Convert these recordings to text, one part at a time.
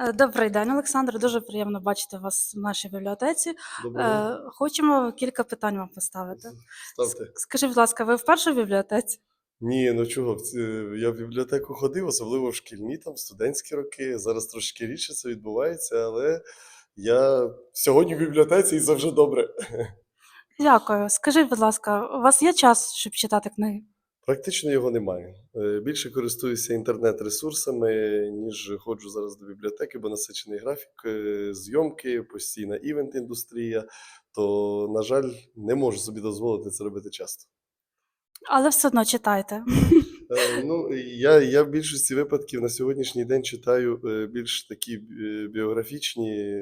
Е, Добрий день, Олександр. Дуже приємно бачити вас в нашій бібліотеці. Доброго. Е, Хочемо кілька питань вам поставити. Ставте. Скажіть, будь ласка, ви вперше в бібліотеці? Ні, ну чого? Я в бібліотеку ходив, особливо в шкільні, там, студентські роки. Зараз трошки рідше це відбувається, але я сьогодні в бібліотеці і завжди добре. Дякую. Скажіть, будь ласка, у вас є час, щоб читати книги? Практично його немає. Е, Більше користуюся інтернет-ресурсами, ніж ходжу зараз до бібліотеки, бо насичений графік, е, зйомки, постійна івент-індустрія. То, на жаль, не можу собі дозволити це робити часто. Але все одно читайте. Е, Ну, я, я в більшості випадків на сьогоднішній день читаю більш такі біографічні,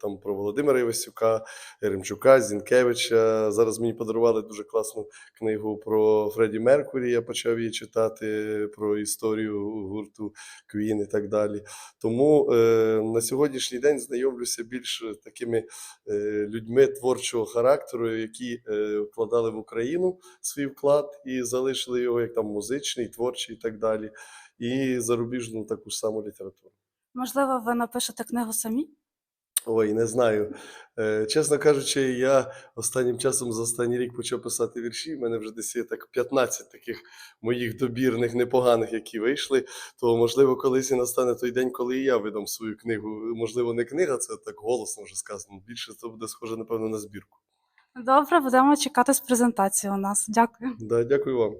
там про Володимира Івасюка, Еремчука, Зінкевича. Зараз мені подарували дуже класну книгу про Фредді Меркурі. Я почав її читати про історію гурту Queen і так далі. Тому е, на сьогоднішній день знайомлюся більш такими е, людьми творчого характеру, які е, вкладали в Україну свій вклад і залишили його як там музичний, творчий і так далі, і зарубіжну таку ж саму літературу. Можливо, ви напишете книгу самі? Ой, не знаю. Е, чесно кажучи, я останнім часом за останній рік почав писати вірші. У мене вже десь є так 15 таких моїх добірних, непоганих, які вийшли. То, можливо, колись і настане той день, коли і я видам свою книгу. Можливо, не книга, це так голосно вже сказано. Більше це буде схоже, напевно, на збірку. Добре, будемо чекати з презентації у нас. Дякую. Да, дякую вам.